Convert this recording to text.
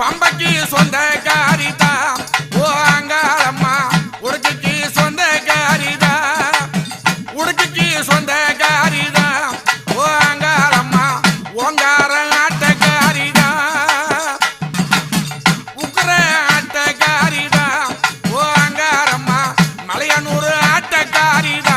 பம்பைக்கு சொந்தக்காரிதா? ஓ அங்காரம்மா உடுக்குக்கு சொந்தக்காரிதா? உடுக்குக்கு சொந்தக்காரிதா? ஓ அங்காரம்மா ஓங்கார ஆட்டக்காரிதா? உக்கர ஆட்டக்காரிதா? ஓ அங்காரம்மா மலையனூர் ஆட்டக்காரிதா?